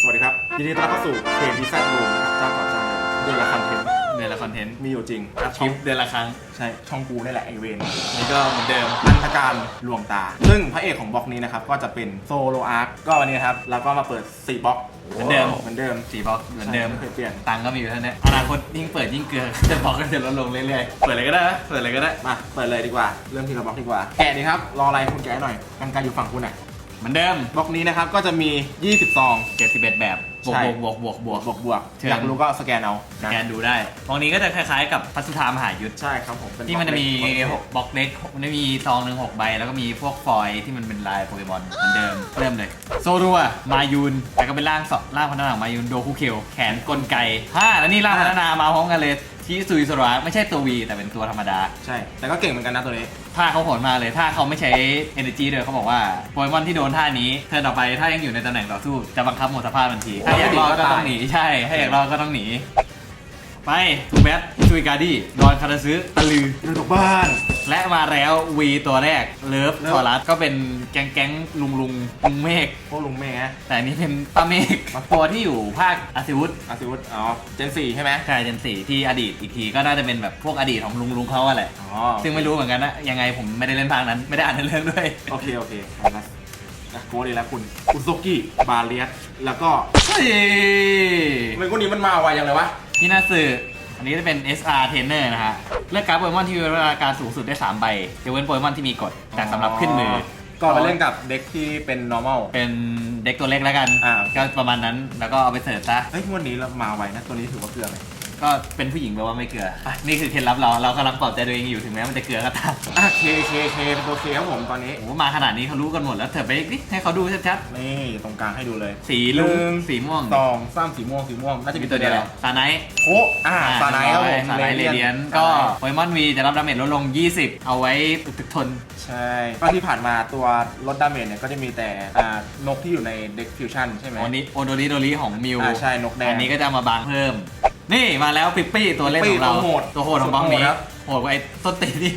สวัสดีครับ ยินดีต้อนรับเข้าสู่เพจดีไซน์รูมนะครับเจ้าต่อเจ้าเลยเดือนละคอนเทนต์เดือนละคอนเทนต์มีอยู่จริงคลิปเดือนละครั้ง ใช่ช่องกูนี่แหละไอเวนนี่ก็เหมือนเดิมอันธการลวงตา ซึ่งพระเอกของบล็อกนี้นะครับก็จะเป็นโซโลอาร์คก็วันนี้นะครับเราก็มาเปิด4บล็อกเหมือนเดิมเหมือนเดิมสี่บล็อกเหมือนเดิมใช่ไม่เคยเปลี่ยนตังค์ก็มีอยู่เท่านี้อนาคตยิ่งเปิดยิ่งเกลือจะบอกก็จะลดลงเรื่อยๆเปิดเลยก็ได้นะเปิดเลยก็ได้มาเปิดเลยดีกว่า เริ่มที่กับบล็อกดีกว่าแกะดีครับรออะไรคุณแกะหน่อยกันไกลอยู่ฝั่งคุณอะ เหมือนเดิมบล็อกนี้นะครับก็จะมี 20 ซอง 71 แบบบวกใช่ บวกบวกบวกบบววก กบวกเชิญ อยากรู้ก็สแกนเอาสนะแกนดูได้ตรงนี้ก็จะคล้ายๆกับพัสดุธามหายุทธใช่ครับผมเป็ที่มันจะมีบล็อกเล็กหกบล็อกเล็กมันจะมีซองหนึ่งหกใบ แล้วก็มีพวกฟอยล์ที่มันเป็นลายโปเกมอนเหมือนเดิมเริ่มเลยโซรัวมายูนแต่ก็เป็นร่างสองร่างพัฒนาของมายูนโดคุเคียวแขนกลไกฮ่าแล้วนี่ร่างพัฒนามาพร้อมกันเลย ที่ซุยสระไม่ใช่ตัววีแต่เป็นตัวธรรมดา ใช่ แต่ก็เก่งเหมือนกันนะตัวนี้ถ้าเขาโหดมากเลยถ้าเขาไม่ใช้ energy เลยเขาบอกว่าโปเกมอนที่โดนท่านี้เทิร์นต่อไปถ้ายังอยู่ในตำแหน่งต่อสู้จะบังคับหมดสภาพทันทีถ้าอยากรอดก็ต้องหนีใช่ถ้าอยากรอดก็ต้องหนี ไปทูแบทซุยการ์ดี้ดอนคาราซึตะลือเดินออกบ้าน และมาแล้ววีตัวแรกเลิฟเลิฟทอรัสก็เป็นแก๊งแก๊งลุงลุงลุงเมฆพวกลุงแม่ฮะแต่อันนี้เป็นป้าเมฆตัวที่อยู่ภาคอาซิวุธอาซิวุธอ๋อเจนสี่ใช่ไหมใช่เจนสี่ที่อดีตอีกทีก็น่าจะเป็นแบบพวกอดีตของลุงลุงเขาอะแหละอ๋อซึ่งไม่รู้เหมือนกันนะยังไงผมไม่ได้เล่นภาคนั้นไม่ได้อ่านในเรื่องด้วยโอเคโอเคเอาละนะโกดีแล้วคุณอุซกิบาเลียสแล้วก็เฮ้ยทำไมคนนี้มันมาไวอย่างเลยวะ พี่นาสึอันนี้จะเป็น SR Trainer นะฮะ เลือกการ์ดโปเกมอนที่มีเวลาการสูงสุดได้ 3 ใบยกเว้นโปเกมอนที่มีกฎแต่สำหรับขึ้นมือ ก็ไปเล่นกับเด็กที่เป็น normal เป็นเด็กตัวเล็กแล้วกัน อ่า ก็ประมาณนั้น แล้วก็เอาไปเสิร์ฟซะ เฮ้ยงวันนี้เรามาไวนะ ตัวนี้ถือว่าเกลือไหม ก็เป็นผู้หญิงแปลว่าไม่เกลืออะนี่คือเคล็ดลับเรา เรากำลังปลอบใจตัวเองอยู่ถึงแม้มันจะเกลือก็ตามอะเคเคเคเป็นตัวเคครับผมตอนนี้ โอ้โหมาขนาดนี้เขารู้กันหมดแล้วเถอะไปดิให้เขาดูชัดนี่ตรงกลางให้ดูเลยๆสีลุหนึ่งงสีม่วงสองสามสีม่วงสีม่วงน่าจะมีมีตัวเดียวแหแหละละซาไนท์โอ้อ่าซาไนท์ครับผมซาไนท์เรเดียนก็โปเกมอนวีจะรับดาเมจลดลง 20 เอาไว้ตึกทน ใช่ก็ที่ผ่านมาตัวลดดาเมจเนี่ยก็จะมีแต่อ่านกที่อยู่ในเด็กฟิวชั่นใช่ไหม โอนิโอโดริโดริของมิวอ่าใช่นกแดง อันนี้ก็จะมาบางเพิ่ม นี่มาแล้วปิปปี้ตัวเล่นของเราตัวโหดตัวโหดของบ้องนี้ สุดโหดครับโหดกว่าไอ้ต้นตีนี่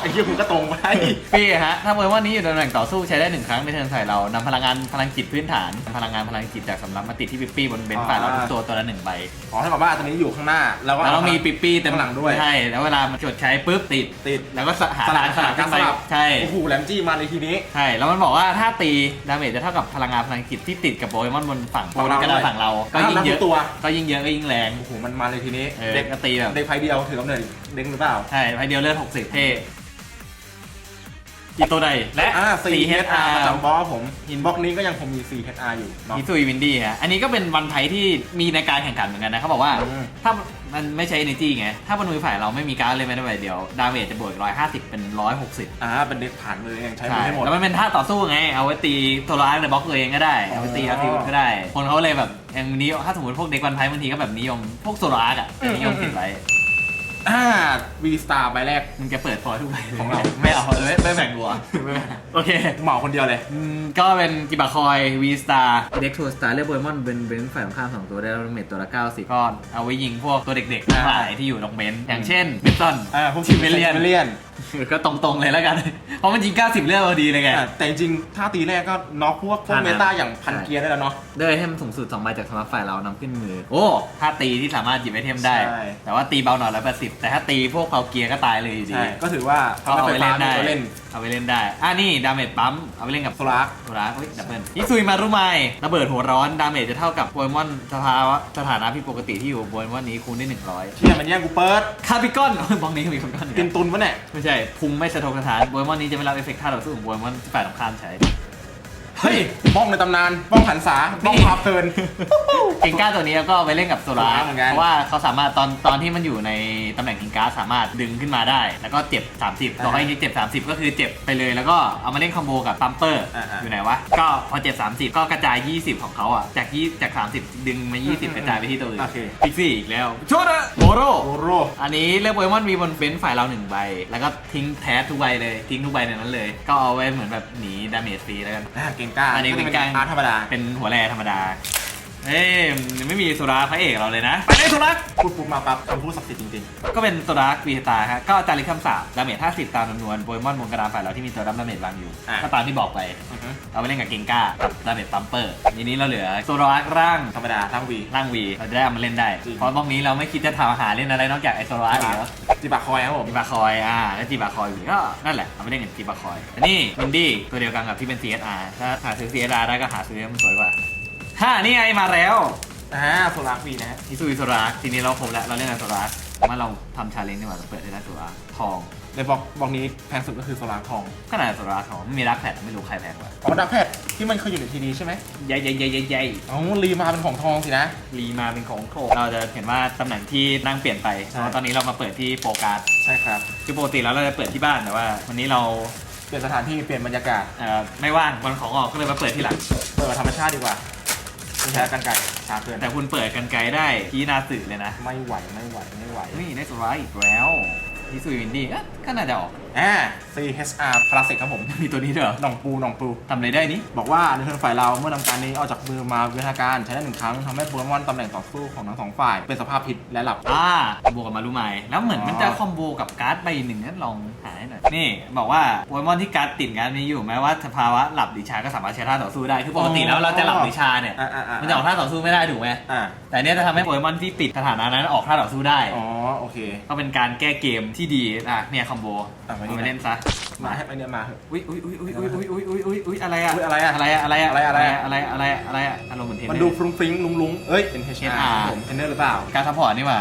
ไอ้เหี้ยคุณก็ตรงไปปี้ฮะ ถ้าโปเกมอนนี้อยู่ในตำแหน่งต่อสู้ใช้ได้หนึ่งครั้งในเทิร์นใส่เรานำพลังงานพลังจิตพื้นฐานพลังงานพลังจิตจากสำรับมาติดที่ปิปปี้บนเบนซ์ฝ่ายเราทุกตัวตัวละหนึ่งใบ อ๋อถ้าแบบว่าตัวนี้อยู่ข้างหน้า แล้วก็แล้วเรามีปิปปี้เต็มข้างหลังด้วย ใช่ แล้วเวลามันกดใช้ปุ๊บติด ติด แล้วก็สหาสลับสลับกักันนสไปลับใช่ โอ้โหแหลมจี้มาเลยทีนี้ ใช่ แล้วมันบอกว่าถ้าตีดาเมจจะเท่ากับพลังงานพลังจิตที่ติดกับโปเกมอนบนฝั่งฝั่งเรา ก็ได้ฝั่งเราก็ห้ามยิ่นังบเยทุอะกตัวก็ยิ่งเยอะก็ยิ่งแรง โอ้โหมันมาเลยทีนี้เออเด็กก็ตีแบบเด็กไฟเดียวถือกำเนิดเด็กหรือเปล่า ใช่ไพเดียวเลือด60 เท่อีโตไดและ อ่า 4HR ประ 4HR จำบล็อกผมหินบล็อกนี้ก็ยังคงมี 4HR อยู่เนาะ มิซุยวินดี้ฮะ อันนี้ก็เป็นวันไพที่มีในการแข่งขันเหมือนกันนะเขาบอกว่าอืม ถ้ามันไม่ใช้ energy ไง ถ้าบนมือฝ่ายเราไม่มีการดเลยไม่ได้ใบเดียว ดาเมจจะบวก150 เป็น 160 อ่าเป็นเด็กผ่านมือเองใช้มืใช่อให้หมด แล้วมันเป็นท่าต่อสู้ไง เอาไว้ตีโทรอาร์ในบล็อกตัวเองก็ได้ เอาไว้ตีอ๋ออาร์ติวก็ได้ คนเขาเลยแบบอย่างนี้ถ้าสมมติพวกเด็กวันไพบางทีก็แบบนิยมพวกโซลาร์อะอืมนิยมติดไว้ อ่า V Star ใบแรกมึงจะเปิดพอทุกใบของเรา ไม่เอาไม่ไม่แบ่งหัวไม่แบ่งโอเคเหมาคนเดียวเลย อืมก็เป็นกิบาคอย V Star เด็กทัวสตาร์เรียกโปเกมอนเป็นเป็นฝ่ายตรงข้ามสองตัวได้รับเมจตัวละ90ก็เอาไว้ยิงพวกตัวเด็กๆทั้งหลายที่อยู่ตรงเบนซ์อย่างเช่นเบนซอนอ่าพวกชิมเมเลียนเลียน ก็ตรงๆเลยแล้วกัน เพราะมันยิง 90เลือดพอดีเลยไง แต่จริงๆถ้าตีแรกก็น็อกพวกพวกอ่าเมตาอย่างพันเกียร์ได้แล้วเนาะได้ไอเทมสูงสุด2ใบจากสำหรับฝ่ายเรานำขึ้นมือ โอ้ถ้าตีที่สามารถหยิบไอเทมได้ใช่แต่ว่าตีเบาหน่อยร้อยแปดสิบแต่ถ้าตีพวกเผาเกียร์ก็ตายเลยอยู่ดีใช่ก็ถือว่าก็เอาไปเล่นได้เอาปเล่น เอาไปเล่นได้อะนี่ดาเมจปั๊มเอาไปเล่นกับโซลาร์ โซลาร์เฮ้ยดับเบิลยิซุยมารุไมระเบิดหัวร้อนดาเมจจะเท่ากับโปเกมอนสภาวะสถานะผิดปกติที่อยู่บนโปเกมอนนี้คูณได้100เที่ยมันแย่งกูเปิดคาบิกอนบองนี้มีคาบิกอนอีกกินแล้วตุนปะเนี่ย ไม่ใช่พุงไม่สะทกสถานโปเกมอนนี้จะไม่รับเอฟเฟกต์ท่าต่อสู้ของโปเกมอนที่ฝ่ายตรงข้ามใช้ เฮ้ยบ้องในตำนานบ้องหันษาบ้องนี่พาเพลินเก่งก้าตัวนี้ก็เอาไปเล่นกับโซลาโซลาร์ร์เหมือนกัน เพราะว่าเขาสามารถตอนตอนที่มันอยู่ในตำแหน่งกิงก้าสามารถดึงขึ้นมาได้ แล้วก็เจ็บ 30ต่อให้เจ็บ 30 ก็คือเจ็บไปเลย แล้วก็เอามาเล่นคอมโบกับปัมเปอร์อ่าๆ อยู่ไหนวะ ก็พอเจ็บ 30 ก็กระจาย 20 ของเขาอะ จากยี่จาก 30 ดึงมา 20 กระจายไปที่ตัวอื่นโอเค พิกซี่อีกแล้วโชดะโมโร โอโร อันนี้เลือกโปเกมอนมีบนเฟนฝ่ายเราหนึ่งใบ แล้วก็ทิ้งแท้ทุกใบเลย ทิ้งทุกใบในนั้นเลย ก็เอาไว้เหมือนแบบหนีดาเมจฟรีแล้วกัน อ่าเก่งกล้าอันนี้ก็จะเก่งกล้าอาร์ตธรรมดา เป็นหัวแร่ธรรมดา เอ้ยมันไม่มีโซดาพระเอกเราเลยนะ ไปเลยโซดาพูดปุ๊บมาปั๊บคำพูดศักดิ์สิทธิ์จริงก็เป็นโซดาวีตาฮะก็จาริกคำสาบดาเมจ50 ตามจำนวนโปเกมอนบนกระดานฝ่ายเราที่มีตัวรับดาเมจวางอยู่อะ ก็ตามที่บอกไป ๆอือฮึเราไปเล่นกับเกงก้ากับดาเมจปัมเปอร์ทีนี้เราเหลือโซดาร่าง ธรรมดาทั้งวี ร่างวีเราจะได้เอามาเล่นได้ จริงเพราะบล็อกนี้เราไม่คิดจะทำอาหารเล่นอะไรนอกจากไอโซดาอีกแล้ว จิบะคอยครับผมจีบาคอยอ่าแล้วจีบาคอยอยู่ก็นั่นแหละเอาไปเล่นกับจีบาคอยอันนี้วินดี้ตัวเดียวกันกับที่เป็น CSR ถ้าหาซื้อ CSR ได้ก็หาซื้อมันสวยกว่าฮ่านี่ไงมาแล้วอ่าโซลาร์วีนะฮะอิซุอิโซราทีนี้เราครบแล้วเราเล่นกับโซรามาเราทำชาเลนจ์ดีกว่าเราเปิดได้โซราทอง ในบล็อกบล็อกนี้แพงสุดก็คือโซลาร์ทองก็น่าจะโซราทองไม่มีรักแพดไม่รู้ใครแพงกว่าอ๋อดักแพดที่มันเคยอยู่ในทีดีใช่ไหมใหญ่ใหญ่ใหญ่ใหญ่ใหญ่อ๋อรีมาเป็นของทองสินะ รีมาเป็นของโคเราจะเห็นว่าตำแหน่งที่นั่งเปลี่ยนไปเพใช่ ราะว่าตอนนี้เรามาเปิดที่โปรการ์ดใช่ครับ คือปกติแล้วเราจะเปิดที่บ้านแต่ว่า วันนี้เราเปลี่ยนสถานที่เปลี่ยนบรรยากาศเอ่อไม่ว่างวันของออกก็เลยมาเปิดที่หลัง เปิดธรรมชาติดีกว่าไม่ใช้กันไก่ชาเกินแต่คุณเปิดกันไกลได้ที่นาสื่อเลยนะไม่ไหวไม่ไหวไม่ไหว นี่ได้โซราอีกแล้ว ที่สุยวินดี้เอ๊ะก็น่าจะออกอ่า CHR คลาสสิกครับผม มีตัวนี้ด้วยเหรอหน่องปูหน่องปูทำอะไรได้นี่บอกว่าในเทิร์นฝ่ายเราเมื่อนำการนี้ออกจากมือมาวิทยาการใช้ได้หนึ่งครั้งทำให้โปเกมอนตำแหน่งต่อสู้ของทั้งสองฝ่าย เป็นสภาพผิดและหลับ อ่าบวกกับมารุไมแล้วเหมือนมันจะคอมโบกับการ์ดใบหนึ่งนั้นลองหาให้หน่อย นี่ บอกว่าโปเกมอนที่การ์ดติดการ์ดนี้อยู่แม้ว่าสภาวะหลับดิชาก็สามารถใช้ท่าต่อสู้ได้ คือปกติแล้วเราจะหลับดิชาเนี่ย อ่าอ่าอ่ามันจะออกท่าต่อสู้ไม่ได้ถูกไหมอ่าแต่เนี้ยจะทำให้โปเกมอนที่ติดสถานะนั้นออกท่าต่อสู้ได้ อ๋อโอเค ก็เป็นการแก้เกมที่ที่ดีอะเนี่ยคอมโบมานี่ มาเล่นซะมาให้มัเนี่ยมาเถอะ อุ้ยอุ้ยอุ๊ยอุ้ยอุ้ยอุ้ยอุ้ยอุ้ยอุ้ยอะไรอะอุ๊ยอะไรอะอะไรอะอะไรอะอะไรอะอะ อะไรอะอะอะไรอะอารมณ์เหมือนเทนเนอร์มันดูฟรุ้งฟริ้งลุงลุงเอ้ยเป็นเทนเนอร์ผมเทนเนอร์หรือเปล่าการซัพพอร์ตนี่หว่า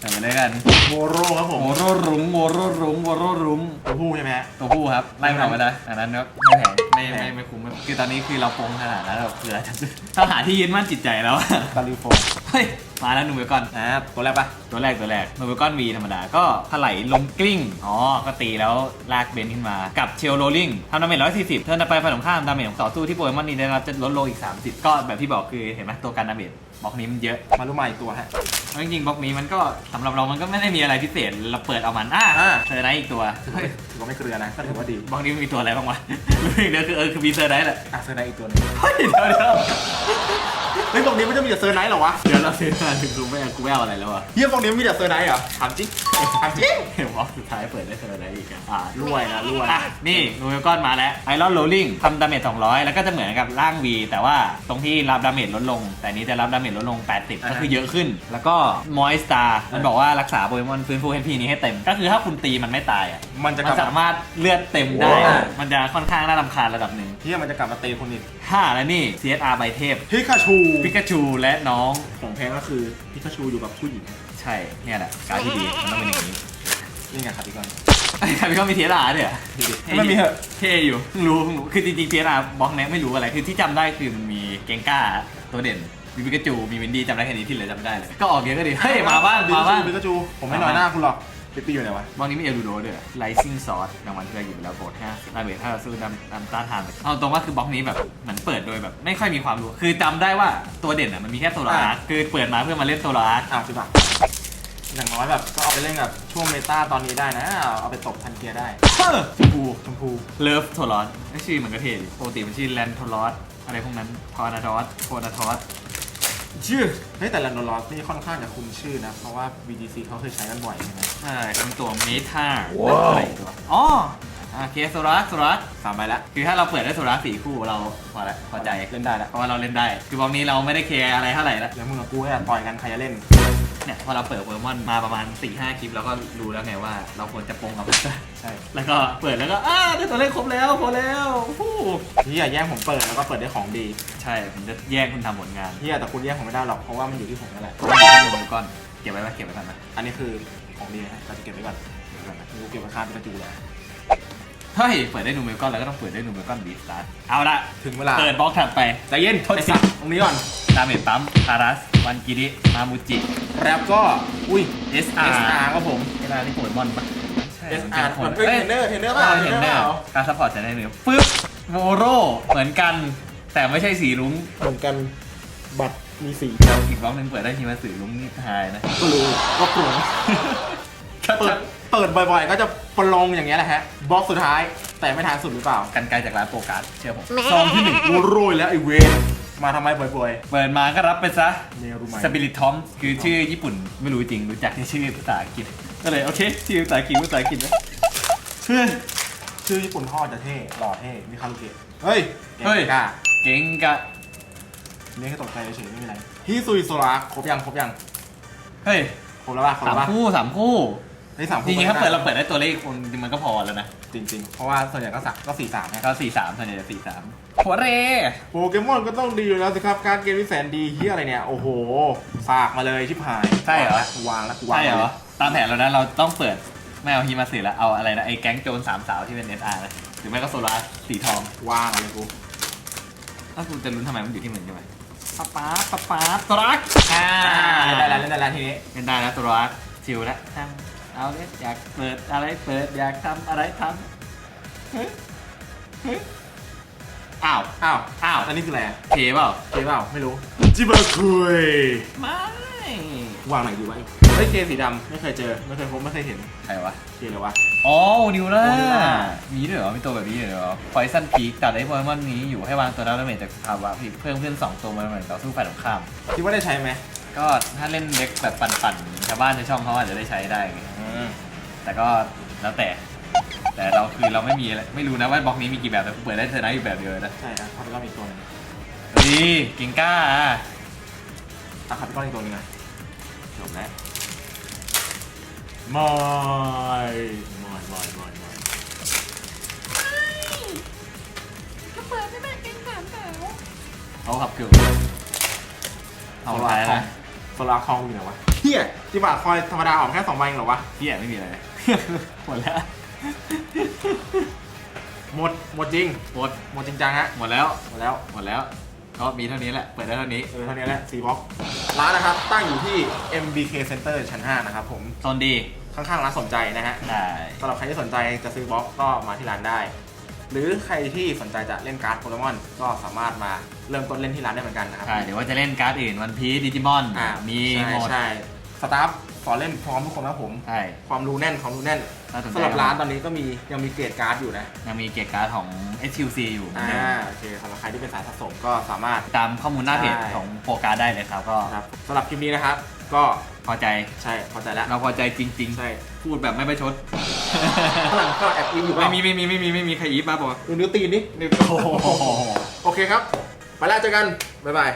แต่มาเล่นกันโมโรครับผมโมโรรุ้งโมโรรุ้งโมโรรุ้งตัวผู้ใช่ไหมตัวผู้ครับไล่มันอไปเลยอันนั้นเนก็ไม่แพงไม่ไม่ไม่คุ้มคือตอนนี้คือเราปงขนาดแล้วเผื่อจถ้าหาที่ยึดมั่นจิตใจแล้วอะ ตาลิวโเฮ้ย มาแล้วหนูเวลก่อนอ่าตัวแรกปะตัวแรกตัวแรกหนูเวลก้อนวีธรรมดา ก็ถลายลงกลิ้ง อ๋อ ก็ตีแล้วลากเบนขึ้นมา กับเชลโรลลิงทำดาเมจร้อยสี่สิบเทิร์นไปฝ่ายตรงข้ามดาเมจของต่อสู้ที่โปเกมอนนี้ได้รับจะลดลงอีก 30 ก็แบบที่บอกคือเห็นไหมตัวการดาเมจบล็อกนี้มันเยอะ มารู้ใหม่ตัวฮะเพราะจริงๆบล็อกนี้มันก็สำหรับเรามันก็ไม่ได้มีอะไรพิเศษ เราเปิดเอามันอะอ่า เซอร์ไนท์อีกตัวเฮ้ยถือว่าไม่เกลือนะก็ถือว่าดีบล็อกนี้มันมีตัวอะไรบ้างวะรู้อย่างเดียวคือเออคือมีเซอร์ไนท์แหละ อะเซอร์ไนท์อีกตัวหนึงเฮ้ยเดี๋ยวเดี๋ยว เฮ้ยบอกนี้มันจะมีแต่เซอร์ไนท์เหรอวะเดี๋ยวเราซื้อมาถึงกูไม่เอากูไม่เอาอะไรแล้วอะเฮียบอกนี้มันมีแต่เซอร์ไนท์เหรอถามจริงถามจริงเห็นบล็อกสุดท้ายเปิดได้เซอร์ไนท์อีกอะอ่ารวยนะรวยอะนี่นูเวลก้อนมาแล้วไอรอนโรลลิงทำดาเมจ200 แล้วก็จะเหมือนกับร่าง V แต่ว่าตรงที่รับดาเมจลดลง แต่นี้จะรับดาเมจลดลง 80 ก็คือเยอะขึ้น แล้วก็มอยสตาร์มันบอกว่ารักษาโปเกมอนฟื้นฟู HP นี้ให้เต็ม ก็คือถ้าคุณตีมันไม่ตายอะมันจะกมัลันบสามารถเลือดเต็มได้ว้าวมันจะค่อนข้างน่ารำคาญระดับหนึ่ง เฮียมันจะกลับมาเตะคนอีก ห้าแล้วนี่ CSR ใบเทพพิกาชูปิกาชูและน้อง ของแพ้ก็คือพิกาชูอยู่กับผู้หญิง ใช่ เนี่ยแหละ การดที่ดีมันต้องเป็นอย่างนี้นี่ไงครับพี่กอน ไอ้ใครพี่ก็มีเทียร่าเนี่ยดูดิให้มันมีเหอะเท่อยู่เพิ่งรู้เพิ่งรู้คือจริงๆเทียร่าบล็อกเนี้ยไม่รู้อะไร คือที่จำได้คือมันมีเกงก้าตัวเด่น มีปิกาจู มีวินดี้จำได้แค่นี้ที่เหลือจำไม่ได้เลย ก็ออกเยอะก็ดี เฮ้ย มาบ้าง มาบ้าง พิกาชู ผมไม่น้อยหน้าคุณหรอก ปิ๊ปปี้อยู่ไหนวะบล็อกนี้มีเอลูโดด้วย Rising Sword รางวัลที่เราหยิบไปแล้วโบด5ดาเมจถ้าเราสู้ดำดำต้านทานเอาตรงว่าคือบล็อกนี้แบบเหมือนเปิดโดยแบบไม่ค่อยมีความรู้ คือจำได้ว่าตัวเด่นอะมันมีแค่โซลาร์คือเปิดมาเพื่อมาเล่นโซลาร์อ้าวสิบบาทอย่างน้อยแบบก็เอาไปเล่นกับช่วงเมตาตอนนี้ได้นะ เอาไปตบทันเกียร์ได้ชมพูชมพูเลิฟโทรอสไม่ชื่อเหมือนกระเทยดิปกติมันชื่อแลนโทรอสอะไรพวกนั้นทอร์นาทอสโทนาทอส ชื่อเฮ้ยแต่แลนโดลอสนี่ค่อนข้างจะคุ้นชื่อนะ เพราะว่า VGC เขาเคยใช้กันบ่อยใช่ไหมใช่เป็นตัวเมทาอะไรตัวอ๋อโอเคโซลัสโซลัสสามใบละคือถ้าเราเปิดได้โซลัสสี่คู่เราพอละพอใจเล่นได้ละเพราะว่าเราเล่นได้ คือบอลนี้เราไม่ได้แคร์อะไรเท่าไหร่ละแล้วมึงกับกูเนี่ยต่อยกันใครจะเล่น เนี่ยพอเราเปิดโปเกมอนมาประมาณ4ี่ห้าคลิปเราก็รู้แล้วไงว่าเราควรจะปรงกับมันใช่แล้วก็เปิดแล้วก็อ้าได้ตัวเลขครบแล้วพอแล้วฟู้เฮียแย่งผมเปิดแล้วก็เปิดได้ของดีใช่ผมจะแย่งคุณทำผลงานเฮียแต่คุณแย่งผมไม่ได้หรอกเพราะว่ามันอยู่ที่ผมนั่นแหละผมมีแค่โมก้อนเก็บไว้ไหมเก็บไว้ก่อนนะอันนี้คือของดีนะเราจะเก็บไว้ก่อนเก็บไว้ก่อนนะกูเก็บไว้ข้ามไปกระจูเลย เฮ้ยเปิดได้นูเมลก้อนแล้วก็ต้องเปิดได้นูเมลก้อนบีสตาร์เอาละถึงเวลา เปิดบล็อกถัดไปใจเย็นทดสอบตรงนี้ก่อน ดาเมจปั๊มคารัส วันกิริมามูจิ แล้วก็ อุ้ย SR SR ครับผมเวลาที่โปเกมอนปะ SR มัมันนเป็เป็นนเทรนเนอร์เทรนเนอร์เปเปล่าล่าเห็นเนอร์การซัพพอร์ตจะได้เนื้อปึ๊บโมโรเหมือนกัน แต่ไม่ใช่สีรุ้งเหมือนกันบัตรมีสีเราอีกบล็อกหนึงเปิดได้ทีมาสีรุ้งนี่ทายนะก็รู้ก็ปรุงเปิด เปิดบ่อยๆ ก็จะปลงอย่างเงี้ยแหละฮะบล็อกสุดท้ายแต่ไม่ทานสุดหรือเปล่ากันไกลจากร้านโปรการ์ดเชื่อผม ซองที่หนึ่งกูโรยแล้วไอเวนมาทำไมบ่อย เปิดมาก็รับไปซะๆเมรูไหม สปิริตทอมคือชื่อญี่ปุ่นไม่รู้จริง รู้จักที่ชื่อภาษาอังกฤษ ก็เลยโอเค ชื่อภาษาอังกฤษภาษาอังกฤษนะเพื่อนชื่อญี่ปุ่นพ่อจะเท่หล่อเท่มีคารุเกะเฮ้ยเฮ้ย กล้าเก่งกะเรียกให้ตกใจเฉยๆไม่มีอะไรฮิซุยโซระครบยังครบยังเฮ้ยครบแล้วป่ะครบสามแล้วป่ะคู่สามคู่ เฮ้ยสามจคู่ริงๆถ้าเปิดเราก็เปิดได้ตัวเลขคนมันก็พอแล้วนะ จริง ๆ เพราะว่าส่วนใหญ่ก็สักก็สี่สามนะก็สี่สามส่วนใหญ่จะสี่สามหัวเร โปเกมอนก็ต้องดีอยู่แล้วสิครับ การเกมที่แสนดีเฮียอะไรเนี่ย โอ้โหฝากมาเลยชิบหายใช่เหรอ วางแล้วกูวางใช่เหรเลอยตามแผนเรานะเราต้องเปิดไม่เอาฮิมาสึแล้วเอาอะไรนะไอ้แก๊งโจรสามสาวที่เป็นเอสอาร์นะหรือไม่ก็โซลาร์สีทองวางเลยกูถ้าคุณจะลุ้นทำไมมันอยู่ที่มึงใช่ไหมป๊าป๊าป๊าป๊าตัวรักอ่าเล่นได้แล้วเล่นได้แล้วทีนี้ เล่นได้แล้วตัวรักชิลแล้วทำ เอาเลยอยากเปิดอะไรเปิดอยากทำอะไรทำเฮ้ยเฮ้ยอ้าวอ้าวอ้าวอันนี้คืออะไรอะเทเปล่าเกมเปล่าไม่รู้จิบะคุยไม่วางไหนดีวะเฮ้ยเกมสีดำไม่เคยเจอไม่เคยพบไม่เคยเห็นใครวะเกมเลยวะ อ๋อนิวล่าโอนิวล่า มีด้วยเหรอ มีตัวแบบนี้ด้วยเหรอไฟซันพีกตัดไอ้โปเกมอนนี้อยู่ให้วางตัวรับดาเมจจากสภาวะพี่เพิ่มขึ้น2ตัวมาเหมือนต่อสู้ฝ่ายตรงข้ามคิดว่าได้ใช้ไหม ก็ถ้าเล่นเด็กแบบปั่นๆชาวบ้านในช่องเขาอาจจะได้ใช้ได้ไงอืมแต่ก็แล้วแต่ แต่เราคือเราไม่มีอะไรไม่รู้นะว่าบล็อกนี้มีกี่แบบแต่กูเปิดได้เทอร์ไนท์อยู่แบบเดียวนะใช่นะคาร์บิคอนอีกตัวหนึงดีเก่งกล้าอะอะคาร์บิคอนอีกตัวหนึงอะจบแล้วไม่ไม่ไม่ไม่ไม่เขาขับเกือบเอาโซไปลาร์คอนะง โซลาร์คองอยู่ไหนวะเฮียจิบะคอยธรรมดาออกแค่สองใบเองเหรอวะเที่ยไม่มีอะไรหมดแล้ว หมดหมดจริง หมด หมดจริงจังฮะหมดแล้ว หมดแล้ว หมดแล้ว ก็มีเท่านี้แหละ เปิดได้เท่านี้ เออเท่านี้แหละซีบ็อกร้านนะครับ ตั้งอยู่ที่ MBK Center ชั้น 5 นะครับผมโซนดี ข้างๆร้านสนใจนะฮะได้ สำหรับใครที่สนใจจะซื้อบล็อกก็มาที่ร้านได้ หรือใครที่สนใจจะเล่นการ์ดโปเกมอนก็สามารถมาเริ่มต้นเล่นที่ร้านได้เหมือนกันนะครับ ใช่เดี๋ยวว่าจะเล่นการ์ดอื่นวันพีดิจิมอนอ่ามีใช่หมด ใช่สตาฟสอนเล่นพร้อมทุกคนนะครับผม ใช่ความรู้แน่นความรู้แน่นน่าสนใจสำหรับร้านตอนนี้ก็มียังมีเกรดการ์ดอยู่นะยังมีเกียร์การ์ดของ SQC อยู่เหมือนอ่าเดิมโอเคสำหรับใครที่เป็นสายสะสมก็สามารถ ตามข้อมูลหน้าเพจใช่ ของโปรการ์ดได้เลยครับ ก็ครับสำหรับคลิปนี้นะครับ ก็พอใจ ใช่พอใจแล้วเราพอใจจริง ใช่ ๆ พูดแบบไม่ประชด ฝรั่งก็แอบอินอยู่เปไม่ล่ามีไม่มีไม่มีไม่มีใครอีฟมาบอกดูนิ้วตีนดิโอ้โหโอเคครับ ไปแล้วเจอกัน บ๊ายบาย